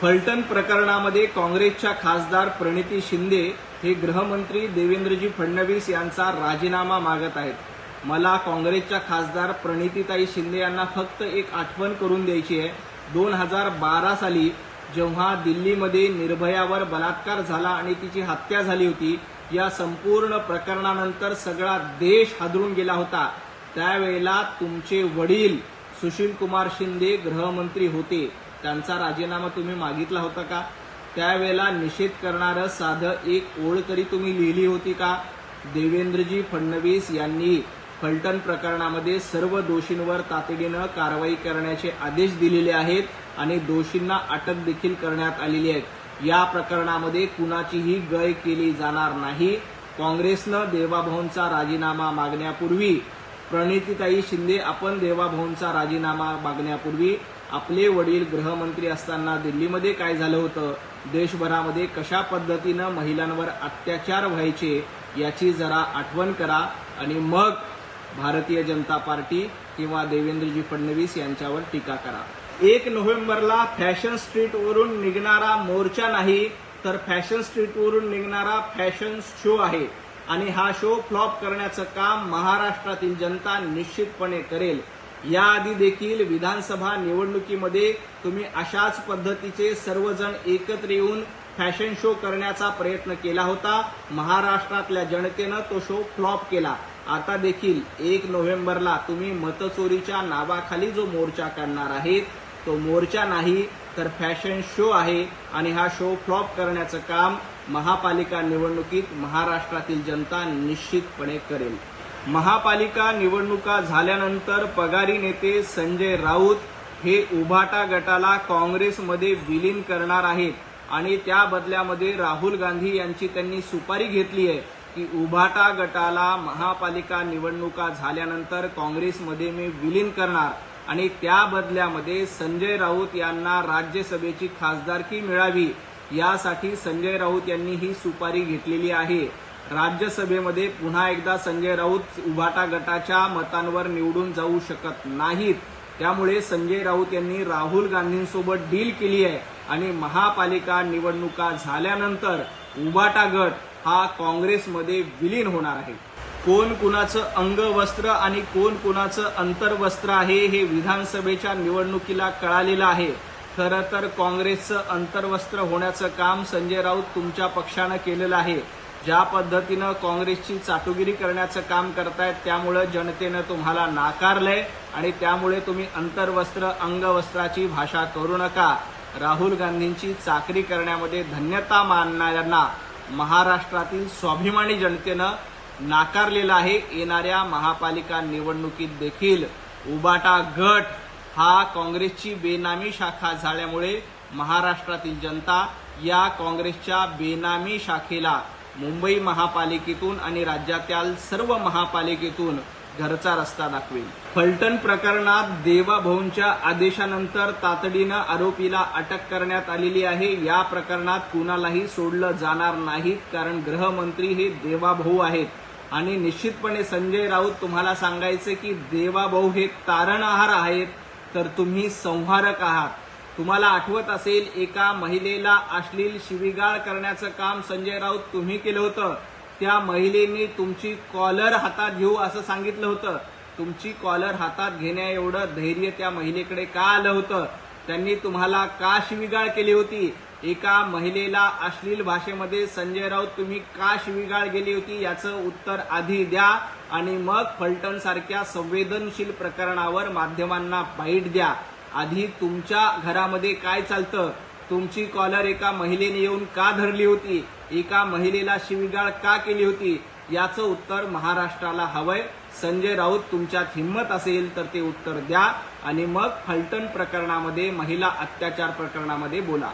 फलटण प्रकरणामध्ये काँग्रेसच्या खासदार प्रणिती शिंदे हे गृहमंत्री देवेंद्रजी फडणवीस यांचा राजीनामा मागत आहेत. मला काँग्रेसच्या खासदार प्रणितीताई शिंदे यांना फक्त एक आठवण करून द्यायची आहे. दोन हजार बारा साली जेव्हा दिल्लीमध्ये निर्भयावर बलात्कार झाला आणि तिची हत्या झाली होती या संपूर्ण प्रकरणानंतर सगळा देश हादरून गेला होता. त्यावेळेला तुमचे वडील सुशील कुमार शिंदे गृहमंत्री होते. त्यांचा राजीनामा तुम्ही मागितला होता का? त्यावेळेला निषेध करणारं साधं एक ओळ तरी तुम्ही लिहिली होती का? देवेंद्रजी फडणवीस यांनी फलटण प्रकरणामध्ये सर्व दोषींवर तातडीनं कारवाई करण्याचे आदेश दिलेले आहेत आणि दोषींना अटक देखील करण्यात आलेली आहे. या प्रकरणामध्ये कुणाचीही गय केली जाणार नाही. काँग्रेसनं देवाभाऊंचा राजीनामा मागण्यापूर्वी प्रणितीताई शिंदे आपण देवाभाऊंचा राजीनामा मागण्यापूर्वी आपले वडील गृहमंत्री असताना दिल्लीमध्ये काय झालं होतं? देशभरामध्ये कशा पद्धतीनं महिलांवर अत्याचार व्हायचे याची जरा आठवण करा. आणि मग भारतीय जनता पार्टी किंवा देवेंद्रजी फडणवीस यांच्यावर टीका करा. एक नोव्हेंबरला फॅशन स्ट्रीटवरून निघणारा मोर्चा नाही तर फॅशन स्ट्रीटवरून निघणारा फॅशन शो आहे. आणि हा शो फ्लॉप करण्याचं काम महाराष्ट्रातील जनता निश्चितपणे करेल. याआधी देखील विधानसभा निवडणुकीमध्ये तुम्ही अशाच पद्धतीचे सर्वजण एकत्र येऊन फॅशन शो करण्याचा प्रयत्न केला होता. महाराष्ट्रातल्या जनतेनं तो शो फ्लॉप केला. आता देखील एक नोव्हेंबरला तुम्ही मतचोरीच्या नावाखाली जो मोर्चा काढणार आहेत तो मोर्चा नाही तर फॅशन शो आहे आणि हा शो फ्लॉप करण्याचं काम महापालिका निवडणुकीत महाराष्ट्रातील जनता निश्चितपणे करेल. महापालिका निवडणुका झाल्यानंतर पगारी नेते संजय राऊत हे उभाटा गटाला काँग्रेसमध्ये विलीन करणार आहेत आणि त्या बदल्यामध्ये राहुल गांधी यांची त्यांनी सुपारी घेतली आहे की उभाटा गटाला महापालिका निवडणुका झाल्यानंतर काँग्रेसमध्ये मी विलीन करणार आणि त्या बदल्यामध्ये संजय राऊत यांना राज्यसभेची खासदारकी मिळावी. यासाठी संजय राऊत यांनी ही सुपारी घेतलेली आहे. राज्यसभेमध्ये पुन्हा एकदा संजय राऊत उभाटा गटाच्या मतांवर निवडून जाऊ शकत नाहीत. त्यामुळे संजय राऊत यांनी राहुल गांधींसोबत डील केली आहे आणि महापालिका निवडणुका झाल्यानंतर उभाटा गट हा काँग्रेसमध्ये विलीन होणार आहे. कोण कुणाचं अंगवस्त्र आणि कोण कुणाचं अंतर्वस्त्र आहे हे विधानसभेच्या निवडणुकीला कळालेलं आहे. खरं तर काँग्रेसचं अंतर्वस्त्र होण्याचं काम संजय राऊत तुमच्या पक्षानं केलेलं आहे. ज्या पद्धतीनं काँग्रेसची चाटुगिरी करण्याचं काम करतायत त्यामुळं जनतेनं तुम्हाला नाकारलंय आणि त्यामुळे तुम्ही अंतर्वस्त्र अंगवस्त्राची भाषा करू नका. राहुल गांधींची चाकरी करण्यामध्ये धन्यता मानणाऱ्यांना महाराष्ट्रातील स्वाभिमानी जनतेनं नाकारलेलं आहे. येणाऱ्या महापालिका निवडणुकीत देखील उबाटा गट हा काँग्रेसची बेनामी शाखा झाल्यामुळे महाराष्ट्रातील जनता या काँग्रेसच्या बेनामी शाखेला मुंबई महापालिकेतून आणि राज्यातील सर्व महापालिकेतून घरचा रस्ता दाखवेल. फलटण प्रकरणात देवाभाऊंच्या आदेशानंतर तातडीनं आरोपीला अटक करण्यात आलेली आहे. या प्रकरणात कुणालाही सोडलं जाणार नाहीत कारण गृहमंत्री हे देवाभाऊ आहेत. आणि निश्चितपणे संजय राऊत तुम्हाला सांगायचं की देवाभाऊ हे तारणहार आहेत तर तुम्ही संहारक आहात. तुम्हाला आठवत असेल एका महिलेला अश्लील शिवीगाळ करण्याचं काम संजय राऊत तुम्ही केलं होतं. त्या महिलेनी तुमची कॉलर हातात घेऊ असं सांगितलं होतं. तुमची कॉलर हातात घेण्या एवढं धैर्य त्या महिलेकडे का आलं होतं? त्यांनी तुम्हाला का शिवीगाळ केली होती? एका महिलेला अश्लील भाषेमध्ये संजय राऊत तुम्ही का शिवीगाळ गेली होती? याचं उत्तर आधी द्या आणि मग फलटण सारख्या संवेदनशील प्रकरणावर माध्यमांना बाईट द्या. आधी तुमच्या घरामध्ये काय चालतं? तुमची कॉलर एका महिलेने येऊन का धरली होती? एका महिलेला शिवीगाळ का केली होती? याचं उत्तर महाराष्ट्राला हवंय. संजय राऊत तुमच्यात हिंमत असेल तर ते उत्तर द्या. आणि मग फलटण प्रकरणामध्ये महिला अत्याचार प्रकरणामध्ये बोला.